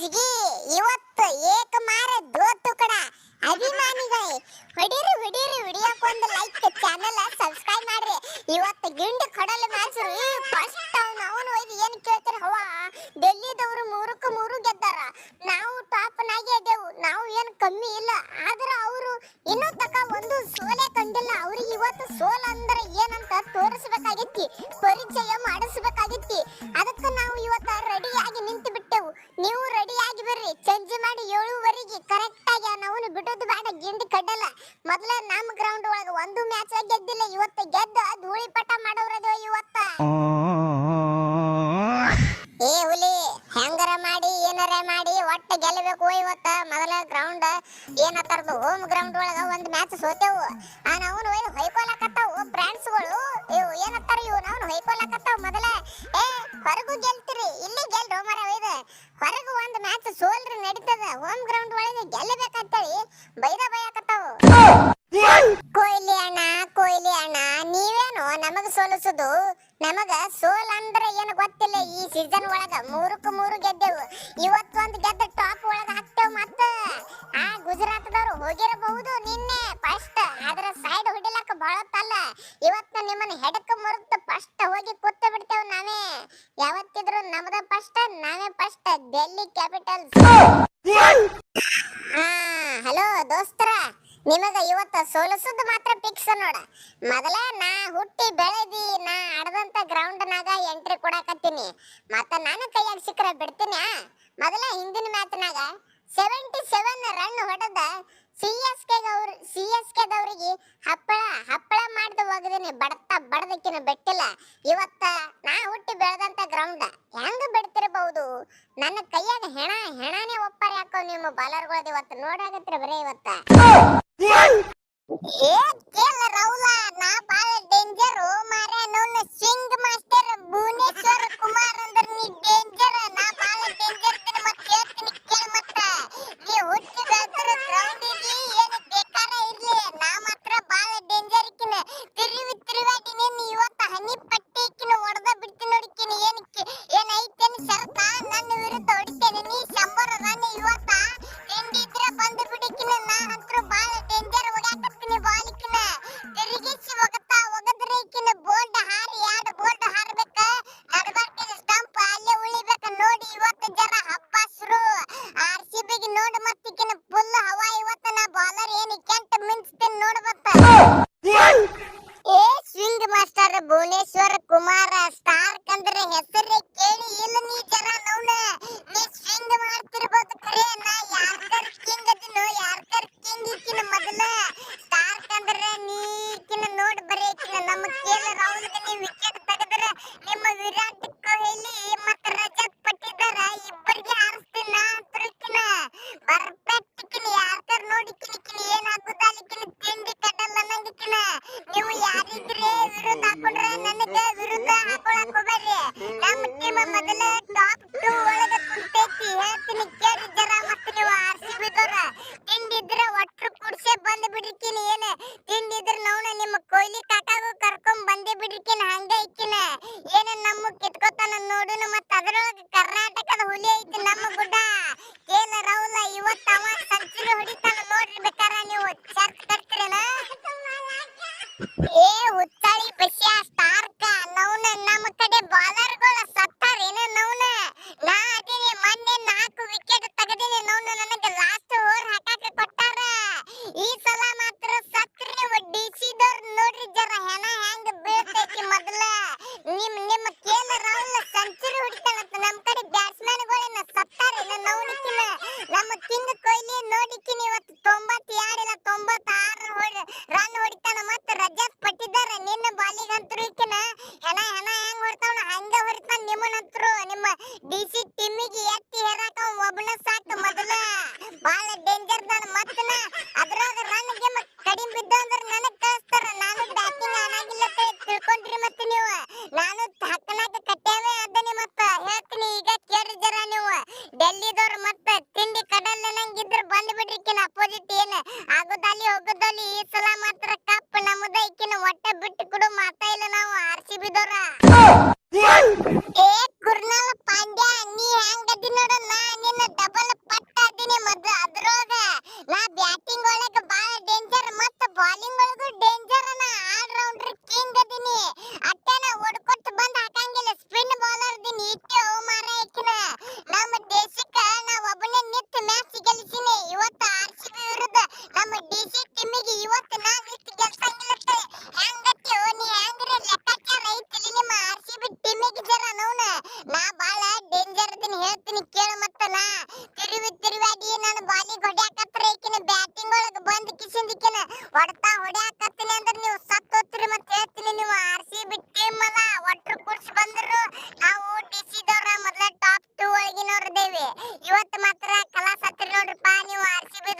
ಜಿಗಿ ಇವತ್ತು ಏಕ ಮಾರ ದೋತು ಕಡ ಅಭಿಮಾನಿಗಳೇ. ಹೊಡೀರಿ ಹೊಡೀರಿ ವಿಡಿಯೋಕ್ಕೊಂದು ಲೈಕ್ ಚಾನೆಲ್ ಸಬ್ಸ್ಕ್ರೈಬ್ ಮಾಡ್ರಿ. ಇವತ್ತು ಗಿಂಡು ಕಡಲ ಮ್ಯಾಚ್ ರೀ ಫಸ್ಟ್ ಅವ್ನು ಅವನು ಒಯ್ದು ಏನು ಕೇಳ್ತಾರೆ ಹವಾ ಡೆಲ್ಲಿದವರು ಮೂರಕ್ಕೆ ಮೂರು ಗೆದ್ದಾರ. ನಾವು ಟಾಪ್ ನಾಗೆ ಇದ್ದೇವು. ನಾವು ಏನು ಕಮ್ಮಿ ಇಲ್ಲ. ಆದ್ರೆ ಅವರು ಇನ್ನೂ ತಕ ಒಂದು ಸೋಲೆ ಕಂಡಿಲ್ಲ. ಅವ್ರಿಗೆ ಇವತ್ತು ಸೋಲ್ ಅಂದ್ರೆ ಕರೆಕ್ಟ್ ಆಗಿ ನಾವು ಬಿಡೋದು ಬೇಡ, ಗಿಂಡಿ ಕಡ್ಡಲ್ಲ ಮೊದಲ ನಮ್ಮ ಗ್ರೌಂಡ್ ಒಳಗೆ ಒಂದು ಮ್ಯಾಚ್ ಗೆದ್ದಿಲ್ಲ, ಇವತ್ತು ಗೆದ್ದ ಧೂಳಿ ಪಟ ಮಾಡೋರದು ಇವತ್ತ. ಏ ಹುಲಿ, ಹೆಂಗರ ಮಾಡಿ, ಏನಾರ ಮಾಡಿ, ಒಟ್ಟ ಗೆಲ್ಲಬೇಕು ಇವತ್ತ. ಮೊದಲ ಗ್ರೌಂಡ್ ಏನತ್ತಾರದು ಹೋಮ್ ಗ್ರೌಂಡ್ ಒಳಗ ಒಂದ್ ಮ್ಯಾಚ್ ಸೋತೆವು. ಆ ನಾವು ಒಯ್ದು ಹೊಯ್ಕೊಳಕತ್ತಾವು ಫ್ರೆಂಡ್ಸ್ಗಳು ಏನತ್ತಾರ ಇವು ನಾವು ಹೊಯ್ಕೊಳಕತ್ತಾವ ಮೊದಲ ಏ ಹೊರಗೂ ಗೆಲ್ತಿರಿ ಇಲ್ಲಿ ಗೆಲ್ರು ಮರ ಒಯ್ದು ಹೊರಗೂ ಒಂದ್ ಮ್ಯಾಚ್ ಸೋಲ್ರಿ ನಡೀತದ ಹೋಮ್ ಗ್ರೌಂಡ್ ಒಳಗೆ ಗೆಲ್ಲಬೇಕಂತೇಳಿ ಬೈದ ಬೈಯಕತ್ತಾವು ಕೊಯ್ಲಿ ಅಣ್ಣ ಕೊಯ್ಲಿ ಅಣ್ಣ ನೀವೇನು ನಮಗ ಸೋಲಿಸುದು ನಮಗ ಸೋಲ್ ಅಂದ್ರೆ ಏನು ಗೊತ್ತಿಲ್ಲ ಈ ಸೀಸನ್ ಒಳಗ ಮೂರಕ್ಕ ಮೂರು ಗೆದ್ದೆವು. ಇವತ್ತೊಂದು ಗೆದ್ದ ಟಾಪ್ ಒಳಗ ಹಾಕ್ತೇವ್ ಮತ್ತ. ಆ ಗುಜರಾತ್ದವ್ರು ಹೋಗಿರಬಹುದು ನಿನ್ನೆ ಫಸ್ಟ್ ಅದ್ರ ಸೈಡ್ ಹೊಡಿಲಕ್ಕ ಬಾಳತ್ತಲ್ಲ ಇವತ್ತು ನಿಮ್ಮನ್ನ ಹೆಡಕ್ ಮುರುತ್ತ ಫಸ್ಟ್ ಹೋಗಿ ಕೂತ ಬಿಡ್ತೇವ್ ನಾವೇ. ಯಾವತ್ತಿದ್ರು ನಮ್ದ ಫಸ್ಟ್ ನಾವೇ ಫಸ್ಟ್ ಡೆಲ್ಲಿ ಕ್ಯಾಪಿಟಲ್ಸ್. ಹಾ ಹಲೋ ದೋಸ್ತರ. ನಿಮಗ ಇವತ್ತ ಸೋಲಸುದ್ ಮಾತ್ರ ಫಿಕ್ಸ್ ನೋಡ. ಮೊದಲ ನಾ ಹುಟ್ಟಿ ಬೆಳೆದಿ, ನಾ ಆಡದಂತ ಗ್ರೌಂಡ್ ನಾಗ ಎಂಟ್ರಿ ಕೊಡಾಕತ್ತೀನಿ. ಮತ್ತ ನಾನು ಕೈಯಾಗ ಸಿಕ್ಕರೆ ಬಿಡ್ತೀನಿ? ಮೊದಲ ಹಿಂದಿನ ಮ್ಯಾಚ್ನಾಗ ಸೆವೆಂಟಿ ಸೆವೆನ್ ರನ್ ಹೊಡೆದ ಸಿ ಎಸ್ ಕೆ ಅವ್ರ ಸಿ ಎಸ್ ಕೆ ದವ್ರಿಗೆ ಹಪ್ಪಳ ಹಪ್ಪಳ ಮಾಡ್ದು ಹೋಗಿದ್ದೀನಿ ಬಡತ ಬಡದಕ್ಕಿನ ಬೆಟ್ಟಿಲ್ಲ. ಇವತ್ತ ನಾ ಹುಟ್ಟಿ ಬೆಳೆದಂತ ಗ್ರೌಂಡ್ ಹೆಂಗ ಬಿಡ್ತಿರಬಹುದು ನನ್ನ ಕೈಯಾಗ ಹೆಣ, ಹೆಣನೇ ಒಪ್ಪಾರ ಯಾಕೋ ನಿಮ್ಮ ಬಾಲರ್ಗಳದ ಇವತ್ತು ನೋಡಾಕತ್ರಿ ಬರೇ ಇವತ್ತ. ಏ ಕೇಳ ರೌಲ ನಾ ಬಾಳ ಡೇಂಜರ್ ಮಾರ ನೋನು ಸಿಂಗ್ ಮಾಸ್ಟರ್ ಭುವನೇಶ್ವರ್ ಕುಮಾರ್ ಅಂದ್ರ ನೀ ಡೇಂಜರ್ ನಾ ಬಾಳ ಡೇಂಜರ್ ದಿನ ಮತ್ತ ಹೇಳ್ತೀನಿ ಕೇಳ ಮತ್ತ ನೀ ಹುಟ್ಟಿ ಬೆಳ್ತಿರೋ ಗ್ರೌಂಡ್ ಇರ್ಲಿ ಏನು ಬೇಕಾರ ಇರ್ಲಿ ನಾ ಮಾತ್ರ ಬಾಳ ಡೇಂಜರ್ ಕಿನ ತಿರುವಿ ತಿರುವಾಡಿ ನೀನು ಇವತ್ತ ಹನಿ ಪಟ್ಟಿ ಮತ್ತಿಕಿನ ಫುಲ್ ಹವಾ ಇವತ್ತ ನಾ ಬಾಲರ್ ಏನು ಕೆಂಟ ಮಿಂಚ್ತೀನಿ ನೋಡು ಕರ್ನಾಟಕದ ಹುಲಿ ಐತಿ ನಮ್ಮ ಕೊಹ್ಲಿ ನೋಡಿಕಿನ ಇವತ್ತು ತೊಂಬತ್ತು ಇಲ್ಲ ತೊಂಬತ್ತಾರು ಹೊಡಿ ರನ್ ಹೊಡಿತಾನ ಮತ್ತೆ ರಜತ್ ಪಟ್ಟಿದ್ದಾರೆ. ನಿನ್ನ ಬಾಲಿಗಂತರು ಈಕಿನ ಹೆಣ ಹೆಣ ಹೆಂಗ್ ಹೊಡ್ತಾವನ? ಹಂಗ ಹೊಡಿತಾನ ನಿಮ್ಮನಂತರು. ನಿಮ್ಮ ಡಿ ಸಿ ಟೀಮಿಗೆ ಎತ್ತಿ ಹೇರಾಕ ಒಬ್ಬನ ಸಾಕು ಆರ್ ಹೊಡ್ಯಾಕತ್ತೀನಿ ಅಂದ್ರೆ ನೀವು ಸತ್ತು ಮತ್ತೆ ಹೇಳ್ತೀನಿ. ನೀವು ಆರ್ ಸಿ ಬಿ ಟೀಮ್ ಅಲ್ಲ, ಒಟ್ರು ಕುಡ್ಸಿ ಬಂದ್ರು. ನಾವು ಡಿ ಸಿ ದವ್ರ ಮೊದಲ ಟಾಪ್ ಟೂ ಒಳಗಿನವ್ರು ಇದೇವಿ. ಇವತ್ತು ಮಾತ್ರ ಕಲಾ ಸತ್ತಿರಿ ನೋಡ್ರಿಪ್ಪ, ನೀವು ಆರ್ ಸಿ ಬಿ